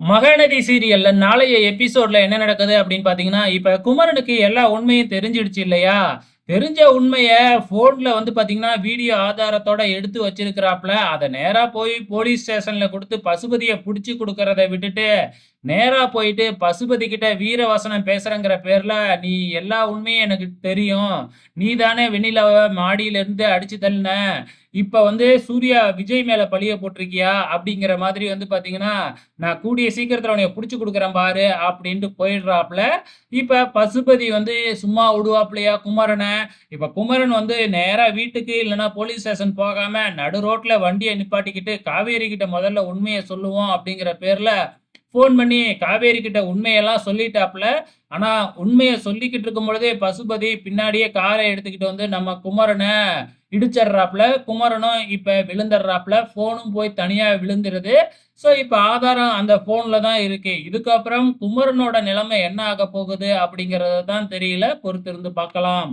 மகாநதி சீரியல்ல நாளைய எபிசோட்ல என்ன நடக்குது அப்படின்னு பாத்தீங்கன்னா, இப்ப குமரனுக்கு எல்லா உண்மையும் தெரிஞ்சிடுச்சு இல்லையா? தெரிஞ்ச உண்மைய போன்ல வந்து பாத்தீங்கன்னா, வீடியோ ஆதாரத்தோட எடுத்து வச்சிருக்கிறாப்ல. அதை நேரா போய் போலீஸ் ஸ்டேஷன்ல கொடுத்து பசுபதியை புடிச்சு கொடுக்கறத விட்டுட்டு, நேரா போயிட்டு பசுபதி கிட்ட வீரவசனம் பேசுறங்கிற பேர்ல, "நீ எல்லா உண்மையும் எனக்கு தெரியும். நீ தானே வெண்ணிலாவை மாடியில இருந்து அடிச்சு தள்ளுன. இப்ப வந்து சூர்யா, விஜய் மேல பழிய போட்டிருக்கியா?" அப்படிங்கிற மாதிரி வந்து பாத்தீங்கன்னா, "நான் கூடிய சீக்கிரத்துல உன்னைய புடிச்சு கொடுக்குறேன் பாரு" அப்படின்ட்டு போயிடுறாப்ல. இப்ப பசுபதி வந்து சும்மா விடுவாப்லையா குமரனை இப்ப குமரன் வந்து நேரா வீட்டுக்கு இல்லைன்னா போலீஸ் ஸ்டேஷன் போகாம, நடு ரோட்ல வண்டியை நிப்பாட்டிக்கிட்டு, "காவேரி கிட்ட முதல்ல உண்மையை சொல்லுவோம்" அப்படிங்கிற பேர்ல ஃபோன் பண்ணி காவேரி கிட்ட உண்மையெல்லாம் சொல்லிட்டாப்ல. ஆனா, உண்மையை சொல்லிக்கிட்டு இருக்கும் பொழுதே பசுபதி பின்னாடியே காரை எடுத்துக்கிட்டு வந்து நம்ம குமரனை இடிச்சிடுறாப்புல குமரனும் இப்போ விழுந்துடுறாப்புல ஃபோனும் போய் தனியாக விழுந்துருது. ஸோ, இப்போ ஆதாரம் அந்த ஃபோனில் தான் இருக்கு. இதுக்கப்புறம் குமரனோட நிலைமை என்ன ஆகப் போகுது அப்படிங்கிறது தான் தெரியல. பொறுத்திருந்து பார்க்கலாம்.